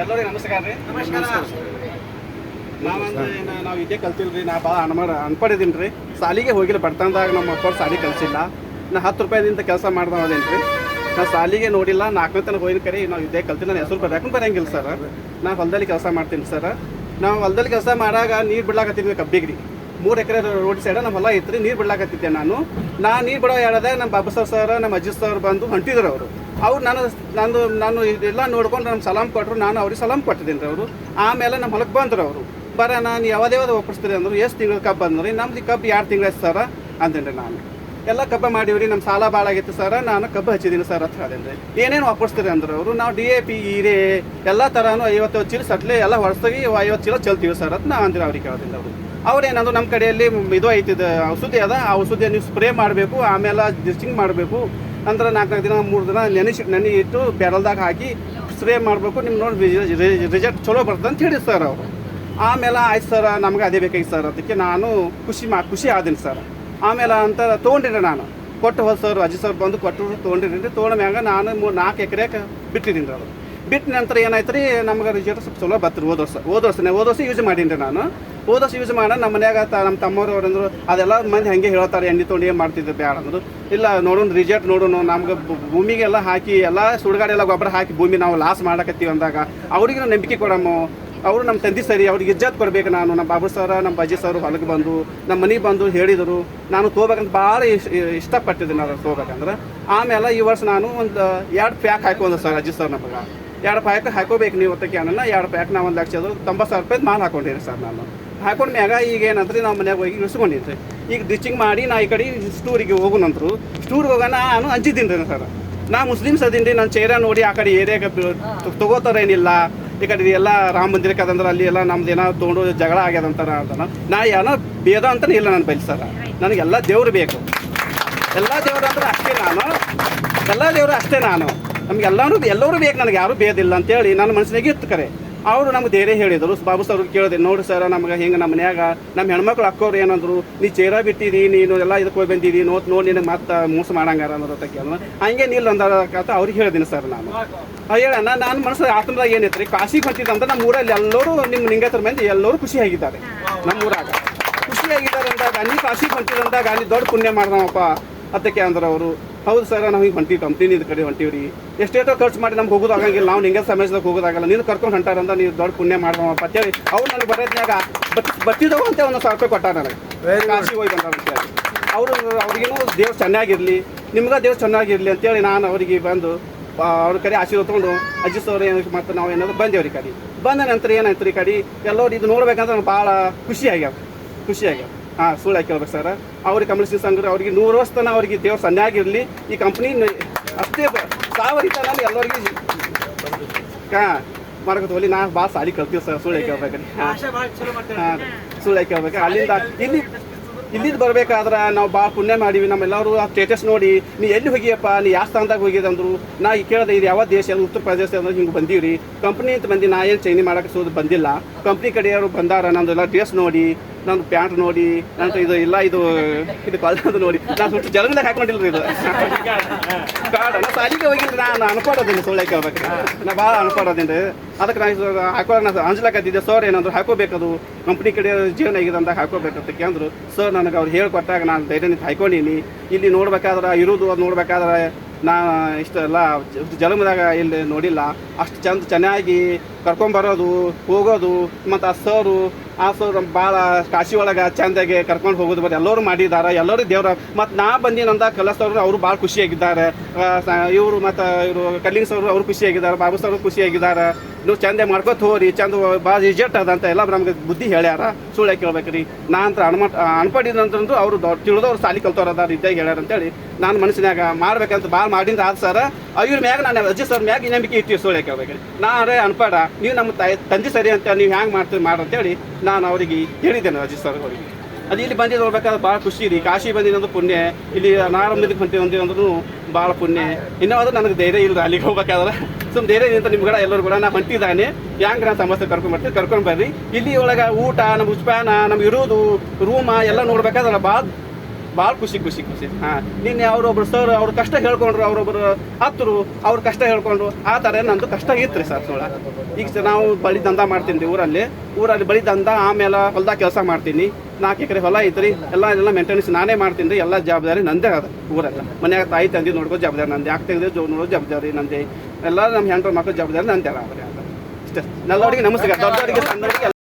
ಎಲ್ಲರಿಗೂ ನಮಸ್ಕಾರ ರೀ. ನಾವಂದ್ರೆ ಏನ ನಾವು ಇದೇ ಕಲ್ತಿಲ್ರಿ ನಾ ಭಾಳ ಅನ್ಮಾಡ ಅನ್ಪಡಿದೀನಿ ರೀ. ಸಾಲಿಗೆ ಹೋಗಿಲ್ಲ ಬಡ್ತನದಾಗ ನಮ್ಮ ಅಪ್ಪ ಸಾಲಿ ಕಲಿಸಿಲ್ಲ. ನಾ ಹತ್ತು ರೂಪಾಯಿದಿಂದ ಕೆಲಸ ಮಾಡ್ದವದೇನು ರೀ. ನಾ ಸಾಲಿಗೆ ನೋಡಿಲ್ಲ ನಾಲ್ಕನೇ ತನಕ ಹೋಗಿನ ಕರೆ ನಾವು ಇದೇ ಕಲ್ತಿಲ್ಲ ನಾನು ಹೆಸರು ಬರ್ಯಾಕೊಂಡು ಬರಂಗಿಲ್ಲ ಸರ್. ನಾ ಹೊಲದಲ್ಲಿ ಕೆಲಸ ಮಾಡ್ತೀನಿ ಸರ್. ನಾವು ಹೊಲದಲ್ಲಿ ಕೆಲಸ ಮಾಡಾಗ ನೀರು ಬಿಡ್ಲಾಕತ್ತೀನಿ ಕಬ್ಬಿಗೆ ರೀ. ಮೂರು ಎಕರೆ ರೋಡ್ ಸೈಡ್ ನಮ್ಮ ಹೊಲ ಐತ್ರಿ, ನೀರು ಬಿಡ್ಲಾಕತ್ತಿದ್ದೆ ನಾನು. ನಾ ನೀರು ಬಿಡೋ ಹೇಳದೆ ನಮ್ಮ ಬಾಬು ಸರ್ ನಮ್ಮ ಅಜ್ಜಿ ಸರ್ ಬಂದು ಹೊಂಟಿದ್ರು ಅವರು. ಅವ್ರು ನಾನು ನಂದು ನಾನು ಇದೆಲ್ಲ ನೋಡ್ಕೊಂಡು ನಮ್ಮ ಸಲಾಮ್ ಕೊಟ್ಟರು ನಾನು ಅವ್ರಿಗೆ ಸಲಾಮ್ ಕೊಟ್ಟಿದ್ದೀನಿ ರೀ ಅವರು. ಆಮೇಲೆ ನಮ್ಮ ಹೊಲಕ್ಕೆ ಬಂದರು ಅವರು. ಬರ, ನಾನು ಯಾವ್ದು ಯಾವ್ದು ಒಪ್ಪಿಸ್ತೀರಿ ಅಂದರು, ಎಷ್ಟು ತಿಂಗಳು ಕಬ್ಬು ಅಂದ್ರಿ ನಮ್ದು ಕಬ್ಬು ಎರಡು ತಿಂಗಳ ಸರ? ಅಂದೇನಿ ರೀ ನಾನು. ಎಲ್ಲ ಕಬ್ಬ ಮಾಡಿವ್ರಿ ನಮ್ಮ ಸಾಲ ಭಾಳ ಆಗಿತ್ತು ಸರ, ನಾನು ಕಬ್ಬು ಹಚ್ಚಿದ್ದೀನಿ ಸರ್ ಅಂತ ಹೇಳಿದ್ರಿ ಏನೇನು ಒಪ್ಪಿಸ್ತೀರಿ ಅಂದ್ರೆ ಅವರು? ನಾವು ಡಿ ಎ ಪಿ ಹೀರೆ ಎಲ್ಲ ಥರನೂ ಐವತ್ತು ಚೀಲ ಸಟ್ಲೆ ಎಲ್ಲ ಹೊಡೆಸ್ತೀವಿ ಐವತ್ತು ಚೀಲ ಚೆಲ್ತೀವಿ ಸರ್ ಅಂತ ನಾ ಅಂದ್ರೆ ಅವ್ರಿಗೆ ಕೇಳೋದಿಲ್ಲ ಅವರು. ಅವ್ರೇನಂದ್ರು ನಮ್ಮ ಕಡೆಯಲ್ಲಿ ಇದು ಐತಿದ, ಔಷಧಿ ಅದ, ಆ ಔಷಧಿ ನೀವು ಸ್ಪ್ರೇ ಮಾಡಬೇಕು, ಆಮೇಲೆ ಡಿಸ್ಟಿಂಗ್ ಮಾಡಬೇಕು. ನಂತರ ನಾಲ್ಕು ದಿನ, ಮೂರು ದಿನ ನೆನೆಸಿ ನೆನೆ ಇಟ್ಟು ಬೆರಲ್ದಾಗ ಹಾಕಿ ಸ್ಪ್ರೇ ಮಾಡಬೇಕು. ನಿಮ್ಗೆ ನೋಡಿ ರಿಸಲ್ಟ್ ಚಲೋ ಬರ್ತದೆ ಅಂತ ಹೇಳಿ ಸರ್ ಅವರು. ಆಮೇಲೆ ಆಯ್ತು ಸರ್, ನಮ್ಗೆ ಅದೇ ಬೇಕಾಗಿತ್ತು ಸರ್. ಅದಕ್ಕೆ ನಾನು ಖುಷಿ ಮಾ, ಖುಷಿ ಆದೀನಿ ಸರ್. ಆಮೇಲೆ ಅಂತ ತೊಗೊಂಡಿನಿ ನಾನು. ಕೊಟ್ಟು ಹೋದ ಸರ್ ಅಜಿ ಸರ್ ಬಂದು ಕೊಟ್ಟು ತೊಗೊಂಡಿದ್ದೀನಿ ತೊಗೊಂಡ ಮ್ಯಾಗ ನಾನು ಮೂರು ನಾಲ್ಕು ಎಕರೆಗೆ ಬಿಟ್ಟಿದ್ದೀನಿ ಅದು. ಬಿಟ್ಟ ನಂತರ ಏನಾಯ್ತು ರೀ, ನಮ್ಗೆ ರಿಸಲ್ಟ್ ಸ್ವಲ್ಪ ಚಲೋ ಬರ್ತೀರಿ ಹೋದ ವರ್ಷ, ಹೋದ ವರ್ಷನೇ, ಹೋದ ವರ್ಷ ಯೂಸ್ ಮಾಡೀನಿ ರೀ ನಾನು. ಹೋದ ಯೂಸ್ ಮಾಡ ನಮ್ಮ ಮನ್ಯಾಗ ತ ನಮ್ಮ ತಮ್ಮವ್ರು ಅವ್ರಂದ್ರು ಅದೆಲ್ಲ ಮಂದಿ ಹಂಗೆ ಹೇಳ್ತಾರೆ, ಎಣ್ಣೆ ತೊಗೊಂಡು ಏನು ಮಾಡ್ತಿದ್ದೆ ಬ್ಯಾಡ ಅಂದ್ರು. ಇಲ್ಲ ನೋಡೋಣ ರಿಜೆಕ್ಟ್ ನೋಡೋಣ ನಮ್ಗೆ ಭೂಮಿಗೆಲ್ಲ ಹಾಕಿ, ಎಲ್ಲ ಸುಡುಗಾಡೆ ಎಲ್ಲ ಗೊಬ್ಬರ ಹಾಕಿ ಭೂಮಿ ನಾವು ಲಾಸ್ ಮಾಡಕತ್ತೀವಿ ಅಂದಾಗ, ಅವ್ರಿಗೆ ನಾವು ನಂಬಿಕೆ ಕೊಡಮ್ಮ. ಅವರು ನಮ್ಮ ತಂದೆ ಸರಿ, ಅವ್ರಿಗೆ ಇಜ್ಜತ್ ಕೊಡ್ಬೇಕು ನಾನು. ನಮ್ಮ ಬಾಬು ಸರ, ನಮ್ಮ ಬಜ್ಜಿ ಸರ್ ಹೊಲಕ್ಕೆ ಬಂದು ನಮ್ಮ ಮನೆಗೆ ಬಂದು ಹೇಳಿದರು, ನಾನು ತೊಗೋಬೇಕಂತ ಭಾಳ ಇಷ್ಟ ನಾನು ತೊಗೋಬೇಕಂದ್ರೆ ಆಮೇಲೆ ಈ ವರ್ಷ ನಾನು ಒಂದು, ಎರಡು ಪ್ಯಾಕ್ ಹಾಕೊಂಡೆ ಸರ್ ಅಜ್ಜಿ ಸರ್ ನಮಗೆ. ಎರಡು ಪ್ಯಾಕ್ ಹಾಕೋಬೇಕು ನೀವು ಒತ್ತಕ್ಕೆ ಅನ್ನೋ ಎರಡು ಪ್ಯಾಕ್ ನಾವು ಒಂದು ಲಕ್ಷದ ತೊಂಬತ್ತು ಸಾವಿರ ರೂಪಾಯಿ ಮಾಲ್ ಹಾಕೊಂಡಿರಿ ಸರ್ ನಾನು. ಹಾಕೊಂಡ ಮ್ಯಾಗ ಈಗ ಏನಂದ್ರೆ ನಮ್ಮ ಮನ್ಯಾಗ ಹೋಗಿ ಇಳಿಸ್ಕೊಂಡಿದ್ರಿ ಈಗ ಡಿಚಿಂಗ್ ಮಾಡಿ ನಾ ಈ ಕಡೆ ಸ್ಟೂರಿಗೆ ಹೋಗು ನಂತರ ಸ್ಟೂರಿಗೆ ಹೋಗೋಣ ನಾನು ಅಂಜಿದ್ದೀನಿ ರೀ ಸರ್. ನಾ ಮುಸ್ಲಿಮ್ಸ್ ಅದೀನಿ ನನ್ನ ಚೇರ ನೋಡಿ ಆ ಕಡೆ ಏರಿಯಾಗೆ ತಗೋತಾರೇನಿಲ್ಲ ಈ ಕಡೆ ಎಲ್ಲ ರಾಮ ಮಂದಿರಕ್ಕೆ ಅದಂದ್ರೆ ಅಲ್ಲಿ ಎಲ್ಲ ನಮ್ದು ಏನೋ ತೊಗೊಂಡು ಜಗಳ ಆಗ್ಯದ ಅಂತ ನಾ ಏನೋ ಭೇದ ಅಂತಾನೆ ಇಲ್ಲ ನನ್ನ ಬೈಲಿ ಸರ್. ನನಗೆಲ್ಲ ದೇವ್ರು ಬೇಕು. ಎಲ್ಲ ದೇವ್ರು ಅಂದ್ರೆ ಅಷ್ಟೇ ನಾನು. ಎಲ್ಲ ದೇವರು ಅಷ್ಟೇ ನಾನು. ನಮ್ಗೆ ಎಲ್ಲರೂ ಬೇಕು, ನನಗೆ ಯಾರು ಭೇದಿಲ್ಲ ಅಂತೇಳಿ ನನ್ನ ಮನಸ್ಸಿನಾಗೆ ಇತ್ತು ಕರೆ. ಅವರು ನಮ್ಗೆ ಧೈರ್ಯ ಹೇಳಿದರು. ಬಾಬು ಸರ್ ಕೇಳಿದೆ ನೋಡಿ ಸರ್, ನಮ್ಗೆ ಹಿಂಗೆ ನಮ್ಮ ಮನ್ಯಾಗ ನಮ್ಮ ಹೆಣ್ಮಕ್ಳು ಅಕ್ಕೋರು ಏನಂದ್ರು, ನೀ ಚೇರ ಬಿಟ್ಟಿದಿ, ನೀನು ಎಲ್ಲ ಇದಕ್ಕೆ ಹೋಗಿ ಬಂದಿದಿ ನೋಟ್ ನೋಡಿ ನಿನಗೆ ಮತ್ತೆ ಮೋಸ ಮಾಡಂಗಾರ ಅನ್ನೋದು ಕೇಳಿದ್ರು. ಹಂಗೆ ನಿಲ್ಲ ಅಂದಾಕತ್ತ ಅವ್ರಿಗೆ ಹೇಳಿದ್ದೀನಿ ಸರ್ ನಾನು. ಹೇಳಣ್ಣ ನಾನು ಮನಸ್ಸು ಆತಂದಾಗ ಏನೈತ್ರಿ ಕಾಶಿಗೆ ಅಂದ್ರೆ ನಮ್ಮ ಊರಲ್ಲಿ ಎಲ್ಲರೂ ನಿಮ್ಮ ನಿಂಗತರ ಮಂದಿ ಎಲ್ಲರೂ ಖುಷಿಯಾಗಿದ್ದಾರೆ ನಮ್ಮ ಊರಾಗ. ಖುಷಿಯಾಗಿದ್ದಾರೆ ಅಂದಾಗ ಅಲ್ಲಿ ಕಾಶಿಗೆ ಹೊಂಟಿದಂದಾಗ ಅಲ್ಲಿ ದೊಡ್ಡ ಪುಣ್ಯ ಮಾಡ್ದವಪ್ಪ ಅದಕ್ಕೆ ಅಂದ್ರೆ ಅವರು. ಹೌದು ಸರ್ ನಾವು ಹಿಂಗೆ ಹೊಂಟಿವಿ ಕಂಪ್ನಿ ಇದ್ ಕಡೆ ಹೊಂಟಿವ್ರಿ ಎಷ್ಟೇಟೋ ಖರ್ಚು ಮಾಡಿ ನಮ್ಗೆ ಹೋಗೋದು ಆಗಂಗಿಲ್ಲ ನಾವು ಹಿಂಗೆ ಸಮಾಜದಾಗ ಹೋಗೋದಾಗಲ್ಲ. ನೀನು ಕರ್ಕೊಂಡು ಹೊಂಟಾರಂತ ನೀವು ದೊಡ್ಡ ಪುಣ್ಯ ಮಾಡ್ದವಪ್ಪ ಅಂತೇಳಿ ಅವ್ರು ನನಗೆ ಬರೋದ್ನಾಗ ಬಟ್ ಬಟ್ಟಿದವು ಅಂತ ಒಂದು ಸಾವಿರ ರೂಪಾಯಿ ಕೊಟ್ಟಾರ ನನಗೆ. ಕಾಶಿ ಹೋಗಿ ಬಂದ ಅವರು ಅವ್ರಿಗೇನು ದೇವ್ರು ಚೆನ್ನಾಗಿರಲಿ ನಿಮ್ಗೆ ದೇವ್ರು ಚೆನ್ನಾಗಿರಲಿ ಅಂತೇಳಿ ನಾನು ಅವರಿಗೆ ಬಂದು ಅವ್ರ ಕಡೆ ಆಶೀರ್ವಾದ ತೊಗೊಂಡು ಅಜ್ಜಿ ಸರ್ ಏನಕ್ಕೆ ಮತ್ತೆ ನಾವು ಏನಾದ್ರು ಬಂದೇವ್ರಿ ಕಡೆ. ಬಂದ ನಂತರ ಏನಾಯ್ತು ರೀ ಕಡೆ? ಎಲ್ಲರೂ ಇದು ನೋಡ್ಬೇಕಂದ್ರೆ ನಾನು ಭಾಳ ಖುಷಿ ಆಗ್ಯಾವ. ಖುಷಿ ಆಗ್ಯಾವ. ಹಾಂ ಸುಳ್ಳು ಕೇಳ್ಬೇಕು ಸರ್? ಅವ್ರಿಗೆ ಕಮಲಿಸಿ ಅಂದ್ರೆ ಅವ್ರಿಗೆ ನೂರು ವರ್ಷ ತನಕ ಅವ್ರಿಗೆ ದೇವ್ರು ಸಣ್ಣಾಗಿರಲಿ ಈ ಕಂಪ್ನಿ ಅಷ್ಟೇ ಸಾವಿರ ತನಕ ಎಲ್ಲರಿಗೆ ಹಾಂ ಮಾಡಕತ್ತ ಹೋಲಿ ನಾ ಭಾಳ ಸಾಲಿ ಕಲ್ತೀವಿ ಸರ್ ಸುಳ್ಳು ಕೇಳ್ಬೇಕ್ರಿ ಹಾಂ ಹಾಂ ಸುಳ್ಳು ಕೇಳ್ಬೇಕು ಅಲ್ಲಿಂದ ಇಲ್ಲಿ ಇಲ್ಲಿಂದ ಬರ್ಬೇಕಾದ್ರೆ ನಾವು ಭಾಳ ಪುಣ್ಯ ಮಾಡೀವಿ. ನಮ್ಮೆಲ್ಲರೂ ಆ ಸ್ಟೇಟಸ್ ನೋಡಿ ನೀ ಎಲ್ಲಿ ಹೋಗಿಯಪ್ಪ? ನೀ ಯಾವ ಸ್ಥಾನದಾಗ ಹೋಗಿದೆ ಅಂದ್ರು. ನಾ ಈ ಕೇಳಿದೆ ಇದು ಯಾವ ದೇಶ? ಅದು ಉತ್ತರ ಪ್ರದೇಶ ಅಂದ್ರೆ ಹಿಂಗೆ ಬಂದೀವ್ರಿ. ಕಂಪ್ನಿ ಅಂತ ಬಂದು ನಾ ಏನು ಚೈನಿ ಮಾಡಕ್ಕೆ ಸೋದು ಬಂದಿಲ್ಲ. ಕಂಪ್ನಿ ಕಡೆಯವರು ಬಂದಾರ ನಂದು ಎಲ್ಲ ಡ್ರೆಸ್ ನೋಡಿ. ನಂದು ಪ್ಯಾಂಟ್ ನೋಡಿ ನನ್ನ ಇದು ಇಲ್ಲ, ಇದು ಇದು ಕಲ್ತದ್ದು ನೋಡಿ. ನಾನು ಸುಟ್ಟು ಜಲಗದಾಗ ಹಾಕೊಂಡಿಲ್ಲ ಇದು. ಕಾಡ ನಾ ಹೋಗಿಲ್ಲ ನಾನು ಅನ್ಕೊಡೋದಿಲ್ಲ ಸುಳ್ಳೆ ಕೇಳ್ಬೇಕು ನಾ ಭಾಳ ಅನ್ಕೊಡೋದಿಂದ ಅದಕ್ಕೆ ನಾನು ಹಾಕೋ ನಾನು ಅಂಜಲಕತ್ತಿದ್ದೆ ಸರ್ ಏನಂದ್ರು ಹಾಕೋಬೇಕದು ಕಂಪ್ನಿ ಕಡೆ ಜೀವನ ಆಗಿದೆ ಅಂದಾಗ ಹಾಕೋಬೇಕಂತ ಕೇಂದ್ರು ಸರ್ ನನಗೆ ಅವ್ರು ಹೇಳ್ಕೊಟ್ಟಾಗ ನಾನು ಧೈರ್ಯ ನಿಂತು ಹಾಕೊಂಡೀನಿ. ಇಲ್ಲಿ ನೋಡ್ಬೇಕಾದ್ರೆ, ಇರೋದು ಅದು ನೋಡ್ಬೇಕಾದ್ರೆ ನಾ ಇಷ್ಟೆಲ್ಲ ಜಲಮದಾಗ ಇಲ್ಲಿ ನೋಡಿಲ್ಲ. ಅಷ್ಟು ಚಂದ, ಚೆನ್ನಾಗಿ ಕರ್ಕೊಂಬರೋದು, ಹೋಗೋದು, ಮತ್ತು ಆ ಸರು ಆ ಸರ್ ಭಾಳ ಕಾಶಿ ಒಳಗೆ ಚಂದಾಗೆ ಕರ್ಕೊಂಡು ಹೋಗೋದು ಬರೀ ಎಲ್ಲರೂ ಮಾಡಿದ್ದಾರೆ, ಎಲ್ಲರೂ ದೇವ್ರ ಮತ್ತು ನಾ ಬಂದಿನಂದ ಕಲಸ್ತವ್ರು ಅವರು ಭಾಳ ಖುಷಿಯಾಗಿದ್ದಾರೆ. ಇವರು ಮತ್ತು ಇವರು ಕಲ್ಲಿಂಗ್ ಸರ್ ಅವರು ಖುಷಿಯಾಗಿದ್ದಾರೆ, ಬಾಬು ಸರ್ ಖುಷಿಯಾಗಿದ್ದಾರೆ. ನೀವು ಚಂದ ಮಾಡ್ಕೋತ ಹೋರಿ ಚಂದ ಭಾಳ ರಿಜೆಕ್ಟ್ ಅದಂತ ಎಲ್ಲ ನಮ್ಗೆ ಬುದ್ಧಿ ಹೇಳ್ಯಾರ. ಸುಳ್ಳು ಕೇಳ್ಬೇಕ್ರಿ ನಾ ಅಂತ ಅನ್ಮಟ್ ಅನ್ಪಡಿದಂತಂದ್ರು ಅವರು ತಿಳಿದವ್ರು ಸಾಲಿ ಕಲ್ತವ್ರು ಅದಾರ ಇದ್ದಾಗ ಹೇಳ್ಯಾರ ಅಂತೇಳಿ ನಾನು ಮನಸ್ಸಿನಾಗ ಮಾಡ್ಬೇಕಂತ ಭಾಳ ಮಾಡಿಂದ ಆದ ಸರ್. ಅವ್ರ ಮ್ಯಾಗ ನಾನು ಅಜ್ಜಿ ಸರ್ ಮ್ಯಾಗ ನಂಬಿಕೆ ಇಟ್ಟಿವಿ ಸುಳ್ಳು ಕೇಳ್ಬೇಕ್ರಿ ನಾ ಅರೇ ಅನ್ಪಾಡ ನೀವು ನಮ್ಮ ತಾಯಿ ತಂದೆ ಸರಿ ಅಂತ ನೀವು ಹ್ಯಾಂಗೆ ಮಾಡ್ತೀವಿ ಅಂತೇಳಿ ನಾನು ಅವರಿಗೆ ಹೇಳಿದ್ದೇನೆ ಅಜ್ಜಿ ಸರ್ ಅವರಿಗೆ. ಅದು ಇಲ್ಲಿ ಬಂದಿದ್ದು ನೋಡ್ಬೇಕಾದ್ರೆ ಭಾಳ ಖುಷಿ ರೀ. ಕಾಶಿ ಬಂದಿದ್ದು ಪುಣ್ಯ. ಇಲ್ಲಿ ನಾರಮ್ಮದಕ್ಕೆ ಬಂತೀವಿ ಅಂತೀವಿ ಅಂದ್ರೂ ಭಾಳ ಪುಣ್ಯ. ಇನ್ನೂ ಅದು ನನಗೆ ಧೈರ್ಯ ಇಲ್ಲ ಅಲ್ಲಿಗೆ ಹೋಗ್ಬೇಕಾದ್ರೆ. ಸುಮ್ ಧೈರ್ಯ ನಿಂತ ನಿಮ್ಗೆ ಕೂಡ ಎಲ್ಲರೂ ಕೂಡ ನಾ ಹೊಂಟಿದ್ದಾನೆ ಹ್ಯಾಂಗ ನಾನು ಸಮಸ್ಯೆ ಕರ್ಕೊಂಡು ಬರ್ತೀನಿ? ಕರ್ಕೊಂಡು ಬರ್ರಿ. ಇಲ್ಲಿ ಒಳಗೆ ಊಟ, ನಮ್ಮ ಉಚ್ಪಾನ ನಮ್ಗೆ ಇರೋದು ರೂಮ ಎಲ್ಲ ನೋಡ್ಬೇಕಾದ್ರೆ ಭಾಳ ಭಾಳ ಖುಷಿ ಖುಷಿ ಖುಷಿ. ಹಾಂ. ನಿನ್ನೆ ಅವರೊಬ್ರು ಸರ್ ಅವ್ರ ಕಷ್ಟ ಹೇಳ್ಕೊಂಡ್ರು, ಅವರೊಬ್ರು ಹತ್ತರು ಅವ್ರ ಕಷ್ಟ ಹೇಳ್ಕೊಂಡ್ರು. ಆ ಥರ ನಂದು ಕಷ್ಟ ಇತ್ತು ರೀ ಸರ್ ಸೋಳ ಈಗ ನಾವು ಬಳಿ ದಂಧ ಮಾಡ್ತೀನಿ ಊರಲ್ಲಿ. ಊರಲ್ಲಿ ಬಳಿ ದಂಧ, ಆಮೇಲೆ ಹೊಲ್ದಾಗ ಕೆಲಸ ಮಾಡ್ತೀನಿ. ನಾಲ್ಕು ಎಕರೆ ಹೊಲ ಐತ್ರಿ. ಎಲ್ಲ ಎಲ್ಲ ಮೇಂಟೆನೆನ್ಸ್ ನಾನೇ ಮಾಡ್ತೀನಿ ರೀ ಎಲ್ಲ ಜವಾಬ್ದಾರಿ ನಂದೇ ಅದ ಊರೆಲ್ಲ. ಮನ್ಯಾಗ ತಾಯಿ ತಂದೆ ನೋಡ್ಕೋ ಜವಾಬ್ದಾರಿ ನಂದು. ಯಾಕೆ ತೆಗೆದ್ರೆ ಜೋ ನೋಡೋ ಜವಾಬ್ದಾರಿ ನಂದೇ. ಎಲ್ಲ ನಮ್ಮ ಹೆಂಡ್ರ ಮಕ್ಕಳು ಜವಾಬ್ದಾರಿ ನಂದೇ ಅದ ಇಷ್ಟೇ. ನಲ್ಲವರಿಗೆ ನಮಸ್ಕಾರ. ದೊಡ್ಡವರಿಗೆ, ಸಣ್ಣವರಿಗೆ